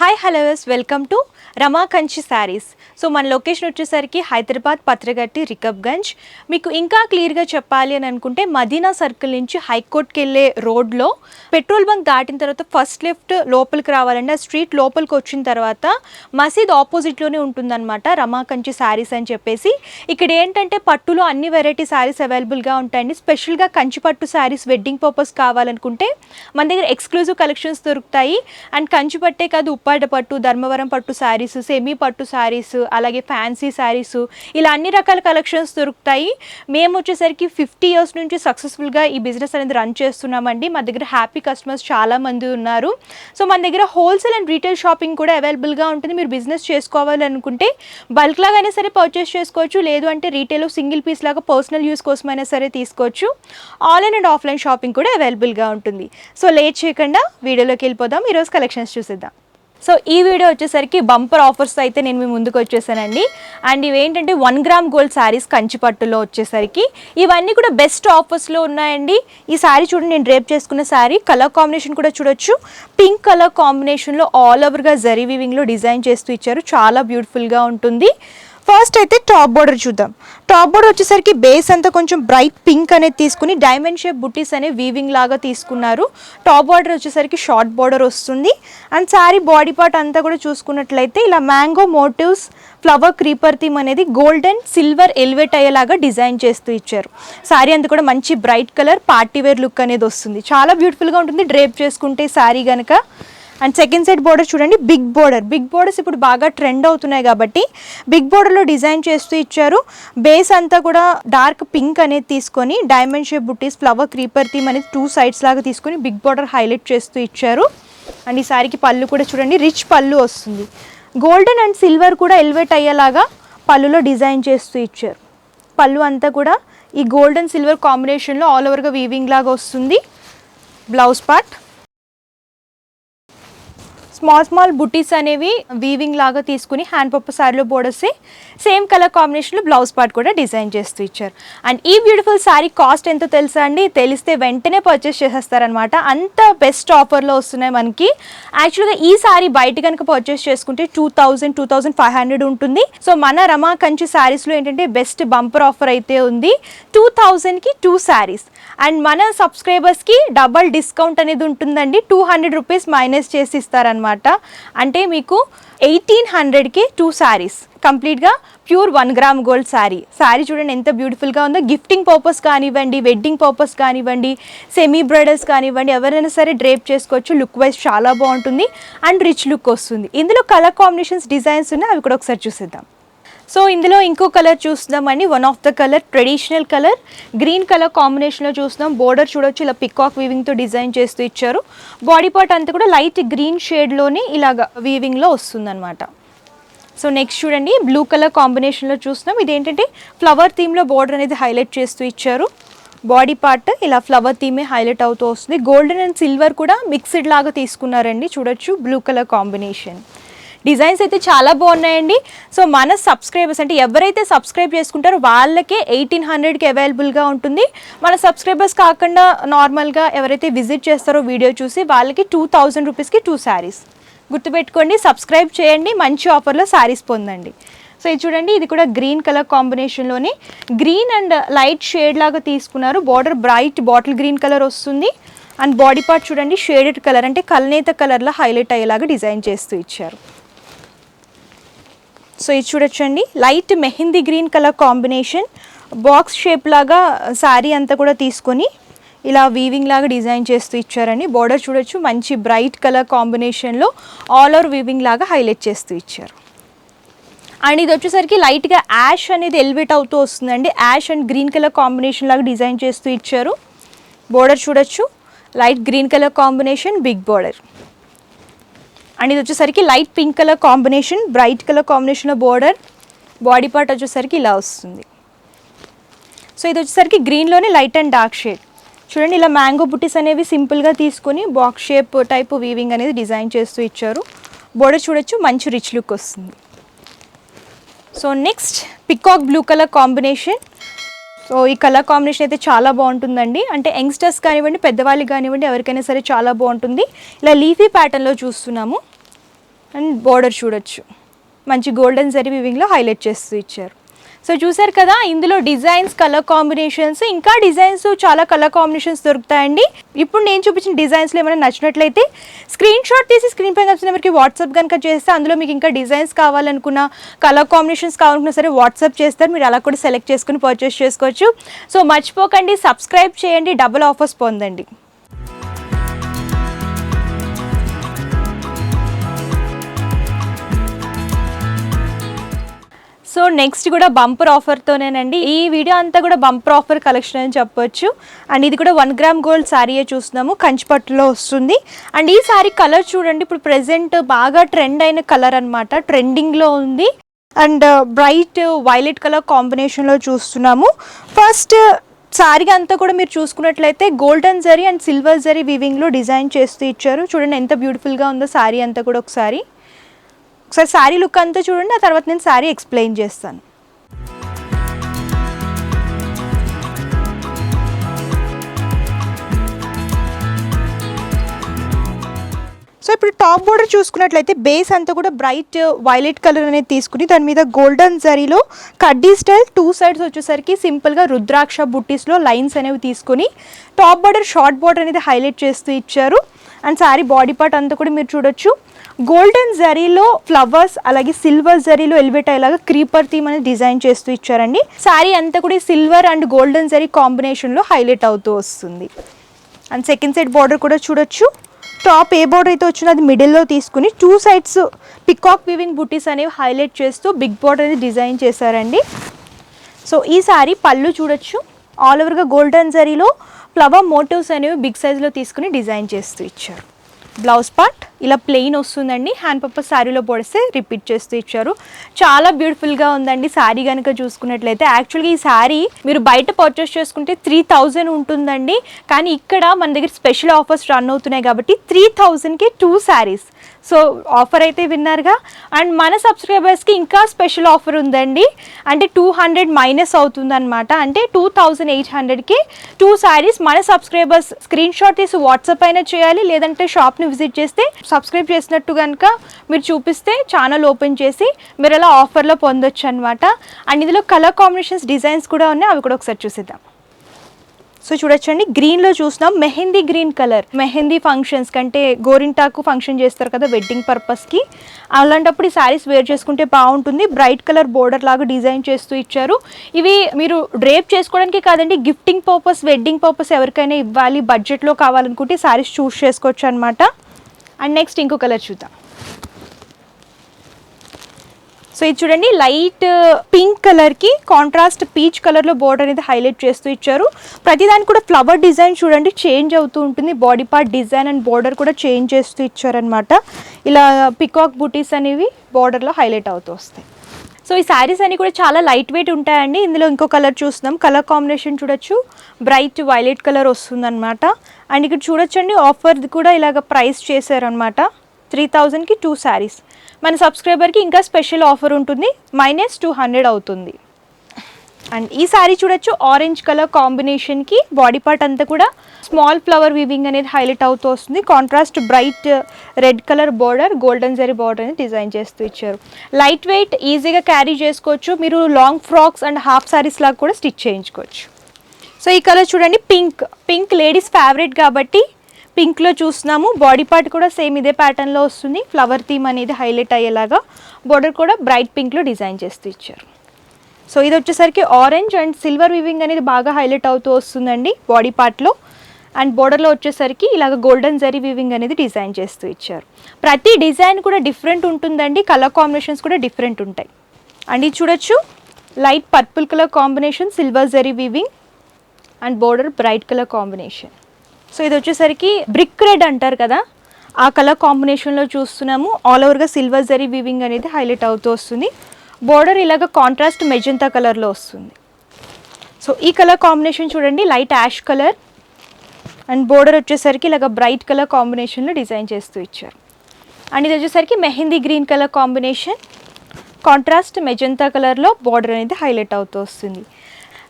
Hi hellos welcome to Rama Kanchi saris so మన location వచ్చేసరికి హైదరాబాద్ పత్రగట్టి రికబ్గంజ్. మీకు ఇంకా క్లియర్గా చెప్పాలి అని అనుకుంటే మదీనా సర్కిల్ నుంచి హైకోర్టుకి వెళ్ళే రోడ్లో పెట్రోల్ బంక్ దాటిన తర్వాత ఫస్ట్ లెఫ్ట్ లోపలికి రావాలంటే ఆ స్ట్రీట్ లోపలికి వచ్చిన తర్వాత మసీద్ ఆపోజిట్లోనే ఉంటుందన్నమాట రమా కంచి శారీస్ అని చెప్పేసి. ఇక్కడ ఏంటంటే పట్టులో అన్ని వెరైటీ శారీస్ అవైలబుల్గా ఉంటాయండి. స్పెషల్గా కంచి పట్టు శారీస్ వెడ్డింగ్ పర్పస్ కావాలనుకుంటే మన దగ్గర ఎక్స్క్లూజివ్ కలెక్షన్స్ దొరుకుతాయి. అండ్ కంచి పట్టే కాదు ఉప్పాడ పట్టు ధర్మవరం పట్టు శారీస్ సెమీ పట్టు శారీస్ అలాగే ఫ్యాన్సీ శారీస్ ఇలా అన్ని రకాల కలెక్షన్స్ దొరుకుతాయి. మేము వచ్చేసరికి ఫిఫ్టీ ఇయర్స్ నుంచి సక్సెస్ఫుల్గా ఈ బిజినెస్ అనేది రన్ చేస్తున్నామండి. మా దగ్గర హ్యాపీ కస్టమర్స్ చాలామంది ఉన్నారు. సో మన దగ్గర హోల్సేల్ అండ్ రీటైల్ షాపింగ్ కూడా అవైలబుల్గా ఉంటుంది. మీరు బిజినెస్ చేసుకోవాలనుకుంటే బల్క్ లాగానే సరే పర్చేస్ చేసుకోవచ్చు. లేదు అంటే రీటైల్ సింగిల్ పీస్ లాగా పర్సనల్ యూస్ కోసమైనా సరే తీసుకోవచ్చు. ఆన్లైన్ అండ్ ఆఫ్లైన్ షాపింగ్ కూడా అవైలబుల్గా ఉంటుంది. సో లేట్ చేయకుండా వీడియోలోకి వెళ్ళిపోదాం. ఈరోజు కలెక్షన్స్ చూసేద్దాం. సో ఈ వీడియో వచ్చేసరికి బంపర్ ఆఫర్స్ అయితే నేను మీ ముందుకు వచ్చేసానండి. అండ్ ఇవి ఏంటంటే వన్ గ్రామ్ గోల్డ్ శారీస్ కంచిపట్టులో వచ్చేసరికి ఇవన్నీ కూడా బెస్ట్ ఆఫర్స్లో ఉన్నాయండి. ఈ శారీ చూడండి నేను డ్రేప్ చేసుకున్న శారీ. కలర్ కాంబినేషన్ కూడా చూడొచ్చు. పింక్ కలర్ కాంబినేషన్లో ఆల్ ఓవర్గా జరీ వీవింగ్లో డిజైన్ చేస్తూ ఇచ్చారు. చాలా బ్యూటిఫుల్గా ఉంటుంది. ఫస్ట్ అయితే టాప్ బోర్డర్ చూద్దాం. టాప్ బోర్డర్ వచ్చేసరికి బేస్ అంతా కొంచెం బ్రైట్ పింక్ అనేది తీసుకుని డైమండ్ షేప్ బుట్టీస్ అనే వీవింగ్ లాగా తీసుకున్నారు. టాప్ బార్డర్ వచ్చేసరికి షార్ట్ బార్డర్ వస్తుంది. అండ్ సారీ బాడీ పార్ట్ అంతా కూడా చూసుకున్నట్లయితే ఇలా mango motifs flower creeper theme అనేది గోల్డెన్ సిల్వర్ ఎలివేట్ అయ్యేలాగా డిజైన్ చేస్తూ ఇచ్చారు. శారీ అంతా కూడా మంచి bright colour party wear look అనేది వస్తుంది. చాలా బ్యూటిఫుల్గా ఉంటుంది. డ్రేప్ చేసుకుంటే శారీ కనుక అండ్ సెకండ్ సైడ్ బోర్డర్ చూడండి బిగ్ బోర్డర్ బిగ్ బోర్డర్స్ ఇప్పుడు బాగా ట్రెండ్ అవుతున్నాయి కాబట్టి బిగ్ బోర్డర్లో డిజైన్ చేస్తూ ఇచ్చారు. బేస్ అంతా కూడా డార్క్ పింక్ అనేది తీసుకొని diamond shape buttis flower creeper theme అనేది టూ సైడ్స్ లాగా తీసుకొని బిగ్ బోర్డర్ హైలైట్ చేస్తూ ఇచ్చారు. అండ్ ఈ సారీకి పళ్ళు కూడా చూడండి రిచ్ పళ్ళు వస్తుంది. గోల్డెన్ అండ్ సిల్వర్ కూడా ఎలివేట్ అయ్యేలాగా పళ్ళులో డిజైన్ చేస్తూ ఇచ్చారు. పళ్ళు అంతా కూడా ఈ గోల్డెన్ సిల్వర్ కాంబినేషన్లో ఆల్ ఓవర్గా వీవింగ్ లాగా వస్తుంది. బ్లౌజ్ పార్ట్ స్మాల్ స్మాల్ బుటీస్ అనేవి వీవింగ్ లాగా తీసుకుని హ్యాండ్ పప్పు శారీలో బోర్డర్స్ సేమ్ కలర్ కాంబినేషన్లో బ్లౌజ్ పార్ట్ కూడా డిజైన్ చేస్తూ ఇచ్చారు. అండ్ ఈ బ్యూటిఫుల్ శారీ కాస్ట్ ఎంతో తెలుసా అండి? తెలిస్తే వెంటనే పర్చేస్ చేసేస్తారనమాట అంత బెస్ట్ ఆఫర్లో వస్తున్నాయి మనకి. యాక్చువల్గా ఈ శారీ బయట కనుక పర్చేస్ చేసుకుంటే two thousand two thousand five hundred ఉంటుంది. సో మన రమా కంచి శారీస్లో ఏంటంటే బెస్ట్ బంపర్ ఆఫర్ అయితే ఉంది. టూ థౌజండ్కి టూ శారీస్ అండ్ మన సబ్స్క్రైబర్స్కి డబల్ డిస్కౌంట్ అనేది ఉంటుందండి. టూ హండ్రెడ్ రూపీస్ మైనస్ చేసి ఇస్తారనమాట అంటే మీకు ఎయిటీన్ హండ్రెడ్కి టూ శారీస్ కంప్లీట్గా pure one gram gold sari sari చూడండి ఎంత బ్యూటిఫుల్గా ఉందో. గిఫ్టింగ్ పర్పస్ కానివ్వండి వెడ్డింగ్ పర్పస్ కానివ్వండి సెమీ బ్రైడల్స్ కానివ్వండి ఎవరైనా సరే డ్రేప్ చేసుకోవచ్చు. లుక్ వైజ్ చాలా బాగుంటుంది. అండ్ రిచ్ లుక్ వస్తుంది. ఇందులో కలర్ కాంబినేషన్స్ డిజైన్స్ ఉన్నాయి. అవి కూడా ఒకసారి చూసేద్దాం. సో ఇందులో ఇంకో కలర్ చూస్తున్నామండి. One of the colour traditional colour green colour కాంబినేషన్లో చూస్తున్నాం. బోర్డర్ చూడొచ్చు ఇలా పికాక్ వీవింగ్తో డిజైన్ చేస్తూ ఇచ్చారు. బాడీ పార్ట్ అంతా కూడా లైట్ గ్రీన్ షేడ్లోనే ఇలాగ వీవింగ్లో వస్తుందన్నమాట. సో నెక్స్ట్ చూడండి. బ్లూ కలర్ కాంబినేషన్లో చూస్తున్నాం. ఇదేంటంటే ఫ్లవర్ థీమ్లో బోర్డర్ అనేది హైలైట్ చేస్తూ ఇచ్చారు. బాడీ పార్ట్ ఇలా ఫ్లవర్ థీమే హైలైట్ అవుతూ వస్తుంది. గోల్డెన్ అండ్ సిల్వర్ కూడా మిక్స్డ్ లాగా తీసుకున్నారండి. చూడొచ్చు బ్లూ కలర్ కాంబినేషన్ డిజైన్స్ అయితే చాలా బాగున్నాయండి. సో మన సబ్స్క్రైబర్స్ అంటే ఎవరైతే సబ్స్క్రైబ్ చేసుకుంటారో వాళ్ళకే ఎయిటీన్ హండ్రెడ్కి అవైలబుల్గా ఉంటుంది. మన సబ్స్క్రైబర్స్ కాకుండా నార్మల్గా ఎవరైతే విజిట్ చేస్తారో వీడియో చూసి వాళ్ళకి టూ థౌజండ్ రూపీస్కి టూ శారీస్. గుర్తుపెట్టుకోండి సబ్స్క్రైబ్ చేయండి మంచి ఆఫర్లో శారీస్ పొందండి. సో ఇది చూడండి ఇది కూడా గ్రీన్ కలర్ కాంబినేషన్లోని గ్రీన్ అండ్ లైట్ షేడ్ లాగా తీసుకున్నారు. Border bright bottle green colour వస్తుంది. అండ్ బాడీ పార్ట్ చూడండి షేడెడ్ కలర్ అంటే కల్నేత కలర్లో హైలైట్ అయ్యేలాగా డిజైన్ చేస్తూ ఇచ్చారు. సో ఇది చూడొచ్చండి. Light mehndi green colour combination. Box shape లాగా శారీ అంతా కూడా తీసుకొని ఇలా వీవింగ్ లాగా డిజైన్ చేస్తూ ఇచ్చారండి. బార్డర్ చూడొచ్చు. మంచి బ్రైట్ కలర్ కాంబినేషన్లో ఆల్ ఓవర్ వీవింగ్ లాగా హైలైట్ చేస్తూ ఇచ్చారు. అండ్ ఇది వచ్చేసరికి లైట్గా యాష్ అనేది ఎలివేట్ అవుతూ వస్తుందండి. Ash and green colour combination లాగా డిజైన్ చేస్తూ ఇచ్చారు. బోర్డర్ చూడొచ్చు. Light green colour combination big border and ఇది వచ్చేసరికి light pink colour combination bright colour కాంబినేషన్లో బోర్డర్ బాడీ పార్ట్ వచ్చేసరికి ఇలా వస్తుంది. సో ఇది వచ్చేసరికి గ్రీన్లోనే లైట్ అండ్ డార్క్ షేడ్ చూడండి ఇలా మ్యాంగో బుట్టీస్ అనేవి సింపుల్గా తీసుకొని బాక్స్ షేప్ టైప్ వీవింగ్ అనేది డిజైన్ చేస్తూ ఇచ్చారు. బోర్డర్ చూడొచ్చు మంచి రిచ్ లుక్ వస్తుంది. So next peacock blue colour combination so ఈ కలర్ కాంబినేషన్ అయితే చాలా బాగుంటుందండి. అంటే యంగ్స్టర్స్ కానివ్వండి పెద్దవాళ్ళకి కానివ్వండి ఎవరికైనా సరే చాలా బాగుంటుంది. ఇలా లీఫీ ప్యాటర్న్లో చూస్తున్నాము. అండ్ బోర్డర్ చూడొచ్చు. మంచి గోల్డెన్ జరీ వివింగ్లో హైలైట్ చేస్తూ ఇచ్చారు. సో చూసారు కదా ఇందులో డిజైన్స్ కలర్ కాంబినేషన్స్ ఇంకా డిజైన్స్ చాలా కలర్ కాంబినేషన్స్ దొరుకుతాయండి. ఇప్పుడు నేను చూపించిన డిజైన్స్లో ఏమైనా నచ్చినట్లయితే స్క్రీన్ షాట్ తీసి స్క్రీన్ పైన వచ్చిన నెంబర్కి వాట్సాప్ కనుక చేస్తే అందులో మీకు ఇంకా డిజైన్స్ కావాలనుకున్న కలర్ కాంబినేషన్స్ కావాలనుకున్నా సరే వాట్సాప్ చేస్తారు. మీరు అలా కూడా సెలెక్ట్ చేసుకుని పర్చేస్ చేసుకోవచ్చు. సో మర్చిపోకండి సబ్స్క్రైబ్ చేయండి డబుల్ ఆఫర్స్ పొందండి. సో నెక్స్ట్ కూడా బంపర్ ఆఫర్తోనేనండి ఈ వీడియో అంతా కూడా బంపర్ ఆఫర్ కలెక్షన్ అని చెప్పొచ్చు. అండ్ ఇది కూడా వన్ గ్రామ్ గోల్డ్ శారీయే చూస్తున్నాము. కంచిపట్టులో వస్తుంది. అండ్ ఈ శారీ కలర్ చూడండి. ఇప్పుడు ప్రెసెంట్ బాగా ట్రెండ్ అయిన కలర్ అనమాట ట్రెండింగ్లో ఉంది. అండ్ బ్రైట్ వైలెట్ కలర్ కాంబినేషన్లో చూస్తున్నాము. ఫస్ట్ శారీ అంతా కూడా మీరు చూసుకున్నట్లయితే golden zari and silver zari వివింగ్లో design చేస్తూ ఇచ్చారు. చూడండి ఎంత బ్యూటిఫుల్గా ఉందో శారీ అంతా కూడా ఒకసారి. ఒకసారి శారీ లుక్ అంతా చూడండి ఆ తర్వాత నేను శారీ ఎక్స్ప్లెయిన్ చేస్తాను. సో ఇప్పుడు టాప్ బోర్డర్ చూసుకున్నట్లయితే బేస్ అంతా కూడా బ్రైట్ వైలెట్ కలర్ అనేది తీసుకుని దాని మీద గోల్డెన్ జరీలో కడ్డీ స్టైల్ టూ సైడ్స్ వచ్చేసరికి సింపుల్గా రుద్రాక్ష బుట్టీస్లో లైన్స్ అనేవి తీసుకుని టాప్ బోర్డర్ షార్ట్ బోర్డర్ అనేది హైలైట్ చేస్తూ ఇచ్చారు. అండ్ శారీ బాడీ పార్ట్ అంతా కూడా మీరు చూడొచ్చు. గోల్డెన్ జరీలో ఫ్లవర్స్ అలాగే సిల్వర్ జరీలో ఎలివేట్ అయ్యేలాగా క్రీపర్ థీమ్ అనేది డిజైన్ చేస్తూ ఇచ్చారండి. శారీ అంతా కూడా సిల్వర్ అండ్ గోల్డెన్ జరీ కాంబినేషన్లో హైలైట్ అవుతూ వస్తుంది. అండ్ సెకండ్ సైడ్ బార్డర్ కూడా చూడొచ్చు. టాప్ ఏ బార్డర్ అయితే వచ్చిందో అది మిడిల్లో తీసుకుని టూ సైడ్స్ పికాక్ వివింగ్ బుటీస్ అనేవి హైలైట్ చేస్తూ బిగ్ బార్డర్ అనేది డిజైన్ చేశారండి. సో ఈ సారీ పళ్ళు చూడొచ్చు. ఆల్ ఓవర్గా గోల్డెన్ జరీలో ఫ్లవర్ మోటివ్స్ అనేవి బిగ్ సైజ్లో తీసుకుని డిజైన్ చేస్తూ ఇచ్చారు. బ్లౌజ్ పార్ట్ ఇలా ప్లెయిన్ వస్తుందండి. హ్యాండ్ పప్ప శారీలో పొడిస్తే రిపీట్ చేస్తూ ఇచ్చారు. చాలా బ్యూటిఫుల్గా ఉందండి శారీ కనుక చూసుకున్నట్లయితే. యాక్చువల్గా ఈ శారీ మీరు బయట పర్చేస్ చేసుకుంటే త్రీ థౌజండ్ ఉంటుందండి. కానీ ఇక్కడ మన దగ్గర స్పెషల్ ఆఫర్స్ రన్ అవుతున్నాయి కాబట్టి త్రీ థౌజండ్కి టూ శారీస్ సో ఆఫర్ అయితే విన్నారుగా. అండ్ మన సబ్స్క్రైబర్స్కి ఇంకా స్పెషల్ ఆఫర్ ఉందండి. అంటే టూ హండ్రెడ్ మైనస్ అవుతుందన్నమాట. అంటే టూ థౌజండ్ ఎయిట్ హండ్రెడ్కి టూ శారీస్ మన సబ్స్క్రైబర్స్ స్క్రీన్ షాట్ తీసి వాట్సాప్ అయినా చేయాలి. లేదంటే షాప్ని విజిట్ చేస్తే సబ్స్క్రైబ్ చేసినట్టు కనుక మీరు చూపిస్తే ఛానల్ ఓపెన్ చేసి మీరు అలా ఆఫర్లో పొందొచ్చు అనమాట అండ్ ఇందులో కలర్ కాంబినేషన్స్ డిజైన్స్ కూడా ఉన్నాయి. అవి కూడా ఒకసారి చూసిద్దాం. సో చూడొచ్చండి. గ్రీన్లో చూసినాం. Mehndi green colour. Mehndi functions కంటే గోరింటాకు ఫంక్షన్ చేస్తారు కదా వెడ్డింగ్ పర్పస్కి. అలాంటప్పుడు ఈ శారీస్ వేర్ చేసుకుంటే బాగుంటుంది. బ్రైట్ కలర్ బోర్డర్ లాగా డిజైన్ చేస్తూ ఇచ్చారు. ఇవి మీరు డ్రేప్ చేసుకోవడానికి కాదండి గిఫ్టింగ్ పర్పస్ వెడ్డింగ్ పర్పస్ ఎవరికైనా ఇవ్వాలి. బడ్జెట్లో కావాలనుకుంటే శారీస్ చూస్ చేసుకోవచ్చు అనమాట అండ్ నెక్స్ట్ ఇంకో కలర్ చూద్దాం. సో ఇది చూడండి లైట్ పింక్ కలర్కి కాంట్రాస్ట్ పీచ్ కలర్లో బోర్డర్ అనేది హైలైట్ చేస్తూ ఇచ్చారు. ప్రతిదానికి కూడా ఫ్లవర్ డిజైన్ చూడండి చేంజ్ అవుతూ ఉంటుంది. Body part design and border కూడా చేంజ్ చేస్తూ ఇచ్చారనమాట ఇలా పికాక్ బూటీస్ అనేవి బోర్డర్లో హైలైట్ అవుతూ వస్తాయి. సో ఈ శారీస్ అన్ని కూడా చాలా లైట్ వెయిట్ ఉంటాయండి. ఇందులో ఇంకో కలర్ చూస్తున్నాం. కలర్ కాంబినేషన్ చూడొచ్చు. బ్రైట్ వైలెట్ కలర్ వస్తుందన్నమాట. అండ్ ఇక్కడ చూడొచ్చండి ఆఫర్ కూడా ఇలాగ ప్రైస్ చేశారనమాట త్రీ థౌజండ్కి టూ శారీస్ మన సబ్స్క్రైబర్కి ఇంకా స్పెషల్ ఆఫర్ ఉంటుంది. మైనస్ టూ హండ్రెడ్ అవుతుంది. అండ్ ఈ శారీ చూడొచ్చు ఆరెంజ్ కలర్ కాంబినేషన్కి బాడీ పార్ట్ అంతా కూడా స్మాల్ ఫ్లవర్ వీవింగ్ అనేది హైలైట్ అవుతూ వస్తుంది. Contrast bright red colour border golden zari border అనేది డిజైన్ చేస్తూ ఇచ్చారు. లైట్ వెయిట్ ఈజీగా క్యారీ చేసుకోవచ్చు. మీరు long frocks and half saris లాగా కూడా స్టిచ్ చేయించుకోవచ్చు. సో ఈ కలర్ చూడండి పింక్ పింక్ లేడీస్ ఫేవరెట్ కాబట్టి పింక్లో చూస్తున్నాము. బాడీ పార్ట్ కూడా సేమ్ ఇదే ప్యాటర్న్లో వస్తుంది. ఫ్లవర్ థీమ్ అనేది హైలైట్ అయ్యేలాగా బార్డర్ కూడా బ్రైట్ పింక్లో డిజైన్ చేస్తూ ఇచ్చారు. సో ఇది వచ్చేసరికి ఆరెంజ్ అండ్ సిల్వర్ వివింగ్ అనేది బాగా హైలైట్ అవుతూ వస్తుందండి బాడీ పార్ట్లో అండ్ బోర్డర్లో వచ్చేసరికి ఇలాగ గోల్డెన్ జరీ వివింగ్ అనేది డిజైన్ చేస్తూ ఇచ్చారు. ప్రతి డిజైన్ కూడా డిఫరెంట్ ఉంటుందండి కలర్ కాంబినేషన్స్ కూడా డిఫరెంట్ ఉంటాయి. అండ్ ఇది చూడొచ్చు light purple colour combination silver zari weaving and border bright colour combination so ఇది వచ్చేసరికి బ్రిక్ రెడ్ అంటారు కదా ఆ కలర్ కాంబినేషన్లో చూస్తున్నాము. ఆల్ ఓవర్గా సిల్వర్ జరీ వీవింగ్ అనేది హైలైట్ అవుతూ వస్తుంది. బోర్డర్ ఇలాగ కాంట్రాస్ట్ మెజంతా కలర్లో వస్తుంది. సో ఈ కలర్ కాంబినేషన్ చూడండి light ash colour and border వచ్చేసరికి ఇలాగ బ్రైట్ కలర్ కాంబినేషన్లో డిజైన్ చేస్తూ ఇచ్చారు. అండ్ ఇది వచ్చేసరికి mehndi green colour combination contrast magenta కలర్లో బార్డర్ అనేది హైలైట్ అవుతూ వస్తుంది.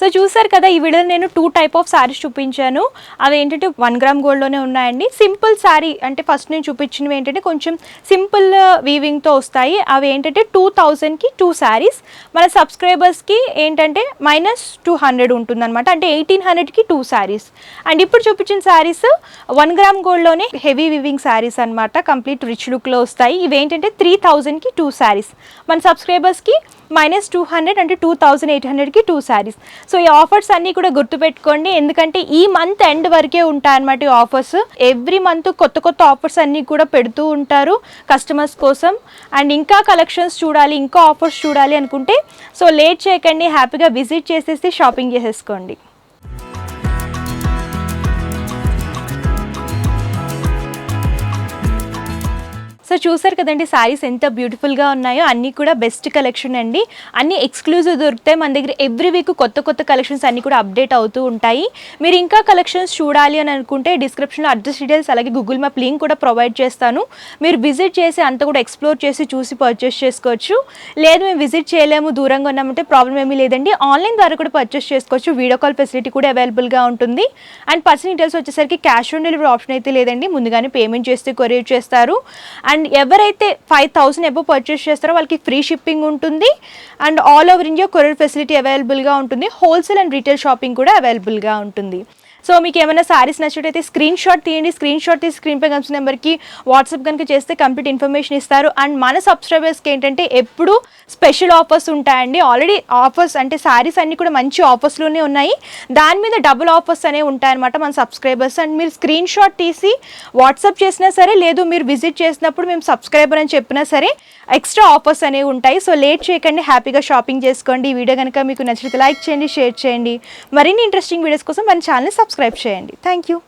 సో చూసారు కదా ఈ వీడియోలో నేను టూ టైప్ ఆఫ్ శారీస్ చూపించాను. అవి ఏంటంటే వన్ గ్రామ్ గోల్డ్లోనే ఉన్నాయండి. సింపుల్ శారీ అంటే ఫస్ట్ నేను చూపించినవి ఏంటంటే కొంచెం సింపుల్ వీవింగ్తో uh, వస్తాయి. అవి ఏంటంటే టూ థౌజండ్కి టూ శారీస్ మన సబ్స్క్రైబర్స్కి ఏంటంటే మైనస్ టూ హండ్రెడ్ ఉంటుందన్నమాట. అంటే ఎయిటీన్ హండ్రెడ్కి టూ శారీస్ అండ్ ఇప్పుడు చూపించిన శారీస్ వన్ గ్రామ్ గోల్డ్లోనే హెవీ వివింగ్ శారీస్ అనమాట కంప్లీట్ రిచ్ లుక్లో వస్తాయి. ఇవి ఏంటంటే త్రీ థౌజండ్కి టూ శారీస్ మన సబ్స్క్రైబర్స్కి మైనస్ టూ హండ్రెడ్ అంటే టూ థౌజండ్ ఎయిట్ హండ్రెడ్కి టూ శారీస్ సో ఈ ఆఫర్స్ అన్నీ కూడా గుర్తుపెట్టుకోండి. ఎందుకంటే ఈ మంత్ ఎండ్ వరకే ఉంటాయన్నమాట ఈ ఆఫర్స్ ఎవ్రీ మంత్ కొత్త కొత్త ఆఫర్స్ అన్నీ కూడా పెడుతూ ఉంటారు కస్టమర్స్ కోసం. అండ్ ఇంకా కలెక్షన్స్ చూడాలి ఇంకా ఆఫర్స్ చూడాలి అనుకుంటే సో లేట్ చేయకండి హ్యాపీగా విజిట్ చేసేసి షాపింగ్ చేసేసుకోండి. సో చూసారు కదండి శారీస్ ఎంత బ్యూటిఫుల్గా ఉన్నాయో అన్నీ కూడా బెస్ట్ కలెక్షన్ అండి. అన్ని ఎక్స్క్లూజివ్ దొరుకుతాయి. మన దగ్గర ఎవ్రీ వీక్ కొత్త కొత్త కలెక్షన్స్ అన్నీ కూడా అప్డేట్ అవుతూ ఉంటాయి. మీరు ఇంకా కలెక్షన్స్ చూడాలి అని అనుకుంటే డిస్క్రిప్షన్లో అడ్రస్ డీటెయిల్స్ అలాగే గూగుల్ మ్యాప్ లింక్ కూడా ప్రొవైడ్ చేస్తాను. మీరు విజిట్ చేసి అంతా కూడా ఎక్స్ప్లోర్ చేసి చూసి పర్చేస్ చేసుకోవచ్చు. లేదు మేము విజిట్ చేయలేము దూరంగా ఉన్నామంటే ప్రాబ్లం ఏమీ లేదండి. ఆన్లైన్ ద్వారా కూడా పర్చేస్ చేసుకోవచ్చు. వీడియో కాల్ ఫెసిలిటీ కూడా అవైలబుల్గా ఉంటుంది. అండ్ పర్సన్ డీటెయిల్స్ వచ్చేసరికి క్యాష్ ఆన్ డెలివరీ ఆప్షన్ అయితే లేదండి. ముందుగానే పేమెంట్ చేస్తే కొరియర్ చేస్తారు. అండ్ అండ్ ఎవరైతే ఫైవ్ థౌసండ్ ఎబో పర్చేస్ చేస్తారో వాళ్ళకి ఫ్రీ షిప్పింగ్ ఉంటుంది. And all over India courier facility అవైలబుల్గా ఉంటుంది. హోల్సేల్ అండ్ రీటైల్ షాపింగ్ కూడా అవైలబుల్గా ఉంటుంది. సో మీకు ఏమైనా సారీస్ నచ్చినట్టయితే స్క్రీన్ షాట్ తీయండి. స్క్రీన్ షాట్ తీసి స్క్రీన్ పే కనిపిస్తున్న నెంబర్కి వాట్సాప్ కనుక చేస్తే కంప్లీట్ ఇన్ఫర్మేషన్ ఇస్తారు. అండ్ మన సబ్స్క్రైబర్స్కి ఏంటంటే ఎప్పుడు స్పెషల్ ఆఫర్స్ ఉంటాయండి. ఆల్రెడీ ఆఫర్స్ అంటే సారీస్ అన్నీ కూడా మంచి ఆఫర్స్లోనే ఉన్నాయి. దాని మీద డబుల్ ఆఫర్స్ అనేవి ఉంటాయన్నమాట మన సబ్స్క్రైబర్స్ అండ్ మీరు స్క్రీన్ షాట్ తీసి వాట్సాప్ చేసినా సరే లేదు మీరు విజిట్ చేసినప్పుడు మేము సబ్స్క్రైబర్ అని చెప్పినా సరే ఎక్స్ట్రా ఆఫర్స్ అనేవి ఉంటాయి. సో లేట్ చేయకండి హ్యాపీగా షాపింగ్ చేసుకోండి. ఈ వీడియో కనుక మీకు నచ్చితే లైక్ చేయండి షేర్ చేయండి. మరిన్ని ఇంట్రెస్టింగ్ వీడియోస్ కోసం మన ఛానల్ని సబ్స్క్రైబ్ చేయండి. Thank you